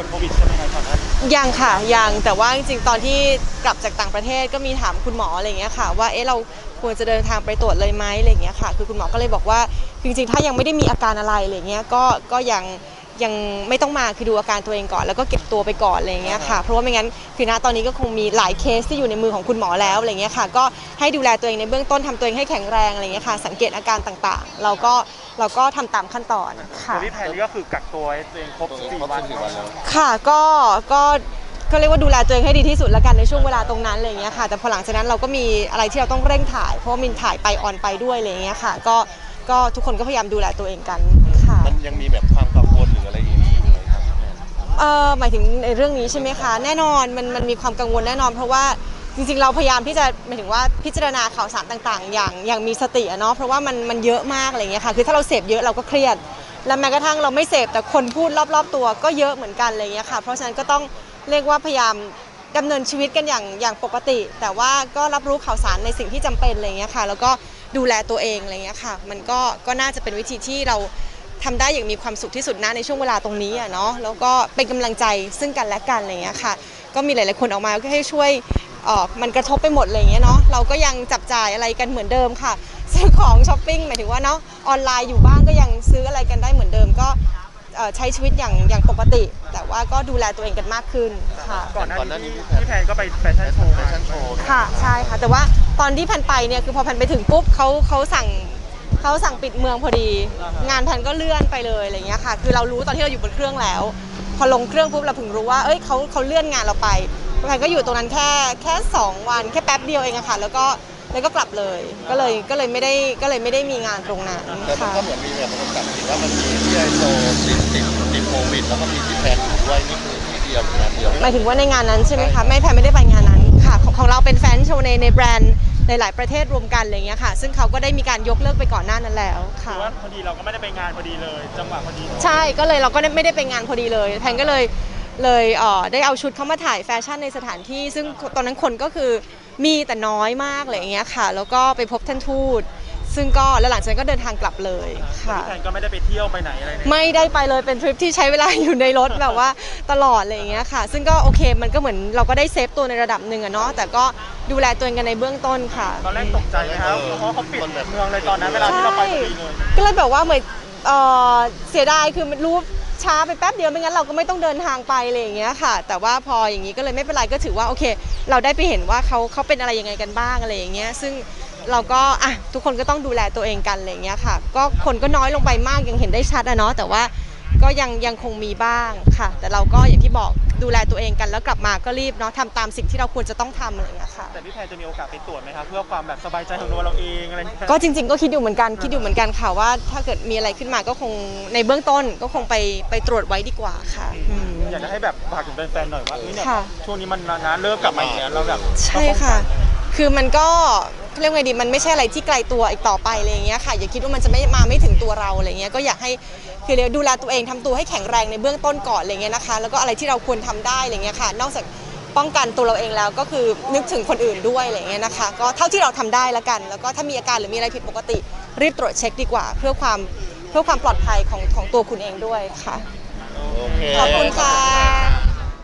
รวจโควิดใช่ไหมครับยังค่ะยังแต่ว่าจริงๆตอนที่กลับจากต่างประเทศก็มีถามคุณหมออะไรเงี้ยค่ะ ว่าเอ๊ะเราควรจะเดินทางไปตรวจเลยไหมอะไรเงี้ยค่ะ คือคุณหมอก็เลยบอกว่าจริงๆ ถ้ายังไม่ได้มีอาการอะไรอะไรเงี้ยก็ก็ยัง ยังไม่ต้องมาคือดูอาการตัวเองก่อน แล้วก็เก็บตัวไปก่อนอะไรอย่างเงี้ยค่ะ เพราะว่าไม่งั้นคือณตอนนี้ก็คงมีหลายเคสที่อยู่ในมือของคุณหมอแล้วอะไรเงี้ยค่ะ ก็ให้ดูแลตัวเองในเบื้องต้นทำตัวเองให้แข็งแรงอะไรเงี้ยค่ะ สังเกตอาการต่างๆ เราก็เราก็ทำตามขั้นตอนค่ะแต่พี่แพนนี่ก็คือกักตัวไว้ตัวเองครบ14วัน14วันแล้วค่ะก็ก็ก็เรียกว่าดูแลตัวเองให้ดีที่สุดแล้วกันในช่วงเวลาตรงนั้นอะไรอย่างเงี้ยค่ะ แต่พอหลังจากนั้นเราก็มีอะไรที่เราต้องเร่งถ่าย เพราะว่ามินถ่ายไปออนไปด้วยอะไรอย่างเงี้ยค่ะ ก็ก็ทุกคนก็พยายามดูแลตัวเองกันค่ะ มันยังมีแบบความกังวลหรืออะไรอย่างนี้อยู่ไหมครับแม่เอ่อหมายถึงในเรื่องนี้ใช่ไหมคะแน่นอนมันมันมีความกังวลแน่นอน เพราะว่าจริงๆ เราพยายามที่จะหมายถึงว่าพิจารณาข่าวสารต่างๆ อย่างอย่างมีสติอะเนาะเพราะว่ามันมันเยอะมากอะไรอย่างเงี้ยค่ะคือถ้าเราเสพเยอะเราก็เครียด และแม้กระทั่งเราไม่เสพแต่คนพูดรอบๆ ตัวก็เยอะเหมือนกันอะไรอย่างเงี้ยค่ะเพราะฉะนั้นก็ต้องเรียกว่าพยายามดำเนินชีวิตกันอย่างอย่างปกติ แต่ว่าก็รับรู้ข่าวสารในสิ่งที่จำเป็นอะไรอย่างเงี้ยค่ะแล้วก็ดูแลตัวเองอะไรอย่างเงี้ยค่ะมันก็ก็น่าจะเป็นวิธีที่เรา ทำได้อย่างมีความสุขที่สุดนะในช่วงเวลาตรงนี้อะเนาะแล้วก็เป็นกำลังใจซึ่งกันและกันอะไรอย่างเงี้ยค่ะ ก็มีหลาย ๆ คนออกมาก็ให้ช่วยเออมันกระทบไปหมดอะไรอย่างเงี้ยเนาะเราก็ยังจับจ่ายอะไรกันเหมือนเดิมค่ะ ซื้อของช้อปปิ้งหมายถึงว่าเนาะออนไลน์อยู่บ้านก็ยังซื้ออะไรกันได้เหมือนเดิมก็เอ่อใช้ชีวิตอย่างอย่างปกติ แต่ว่าก็ดูแลตัวเองกันมากขึ้นค่ะก่อนหก่อนหน้าน้านี้นี้พี่พี่แพแพนนก็ไปแฟชั่นโชว์แฟมาชั่นโชว์ค่ะใช่ค่ะ แต่ว่าตอนที่แพนไปเนี่ยคือพอแพนไปถึงปุ๊บเขาเขาสั่ง เขาสั่งปิดเมืองพอดี งานแพนก็เลื่อนไปเลยอะไรเงี้ยค่ะ คือเรารู้ตอนที่เราอยู่บนเครื่องแล้ว พอลงเครื่องปุ๊บเราถึงรู้ว่าเอ้ยเขาเขาเลื่อนงานเราไปแพนก็อยู่ตรงนั้นแค่แค่สองวันแค่แป๊บเดียวเองอะค่ะ แล้วก็แล้วก็กลับเลย ก็เลยก็เลยไม่ได้ก็เลยไม่ได้มีงานตรงนั้นแต่มันค่ะ ก็เหมือนมีแบบคนจับผิดว่ามันมีที่ไอโซติดติดติดโควิดแล้วก็มีที่แพนอยู่ด้วยนี่คือที่เดียวหรืองานเดียว หมายถึงว่าในงานนั้นใช่ไหมคะ ไม่แพนไม่ได้ไปงานนั้นค่ะ ของของเราเป็นแฟนโชว์ในในแบรนด์ใน หลายประเทศรวมกันอะไรเงี้ยค่ะ ซึ่งเขาก็ได้มีการยกเลิกไปก่อนหน้านั้นแล้วคืค่ะอว่าพอดีเราก็ไม่ได้ไปงานพอดีเลย จังหวะพอดีใช่ ก็เลยเราก็ไม่ได้ไปงานพอดีเลย แพนก็เลยเลยเอ่อได้เอาชุดเข้ามาถ่ายแฟชั่นในสถานที่ ซึ่งตอนนั้นคนก็คือมีแต่น้อยมากอะไรอย่างเงี้ยค่ะ แล้วก็ไปพบท่านทูต ซึ่งก็แล้วหลังจากนั้นก็เดินทางกลับเลยค่ะ พี่แพนก็ไม่ได้ไปเที่ยวไปไหนอะไรเนี่ยไม่ได้ไปเลยเป็นทริปที่ใช้เวลาอยู่ในรถแบบว่าตลอดอะไรอย่างเงี้ยค่ะ ซึ่งก็โอเคมันก็เหมือนเราก็ได้เซฟตัวในระดับหนึ่งอะเนาะแต่ก็ดูแลตัวเองกันในเบื้องต้นค่ะ ตอนแรกตกใจไหมครับเพราะเขาปิดเมืองเลยตอนนั้นเวลาที่เราไปพอดีเลย ก็เลยแบบว่าเหมือนเอ่อเสียดายคือมันรู้ช้าไปแป๊บเดียวไม่งั้นเราก็ไม่ต้องเดินทางไปอะไรอย่างเงี้ยค่ะ แต่ว่าพออย่างนี้ก็เลยไม่เป็นไรก็ถือว่าโอเค เราได้ไปเห็นว่าเขาเขาเป็นอะไรยังไงกันบ้างอะไรอย่างเงี้ยซึ่ง เราก็อะทุกคนก็ต้องดูแลตัวเองกันอะไรอย่างเงี้ยค่ะ ก็คนก็น้อยลงไปมากยังเห็นได้ชัดอะเนาะแต่ว่าก็ยังยังคงมีบ้างค่ะ แต่เราก็อย่างที่บอกดูแลตัวเองกันแล้วกลับมาก็รีบเนาะทำตามสิ่งที่เราควรจะต้องทำอะไรอย่างเงี้ยค่ะ แต่พี่แพนจะมีโอกาสไปตรวจไหมครับเพื่อความแบบสบายใจของตัวเราเองอะไรอย่างเงี้ยก็จริง ๆ ก็คิดอยู่เหมือนกันคิดอยู่เหมือนกันค่ะว่า ถ้าเกิดมีอะไรขึ้นมาก็คงในเบื้องต้นก็คงไปไปตรวจไว้ดีกว่าค่ะอืมอยากจะให้แบบฝากถึงแฟนๆหน่อยว่าเอ้ยเนี่ยค่ะ ช่วงนี้มันนะเริ่มกลับมาอีกแล้วเราแบบ ใช่ค่ะ คือมันก็ เรียกว่าไงดีมันไม่ใช่อะไรที่ไกลตัวอีกต่อไปอะไรอย่างเงี้ยค่ะอย่าคิดว่ามันจะไม่มาไม่ถึงตัวเราอะไรเงี้ยก็อยากให้คือเรียกดูแลตัวเองทำตัวให้แข็งแรงในเบื้องต้นก่อนอะไรเงี้ยนะคะ แล้วก็อะไรที่เราควรทำได้อะไรเงี้ยค่ะ นอกจากป้องกันตัวเราเองแล้วก็คือนึกถึงคนอื่นด้วยอะไรเงี้ยนะคะ ก็เท่าที่เราทำได้แล้วกัน แล้วก็ถ้ามีอาการหรือมีอะไรผิดปกติ รีบตรวจเช็คดีกว่า เพื่อความเพื่อความปลอดภัยของของตัวคุณเองด้วยค่ะ โอเค ขอบคุณค่ะ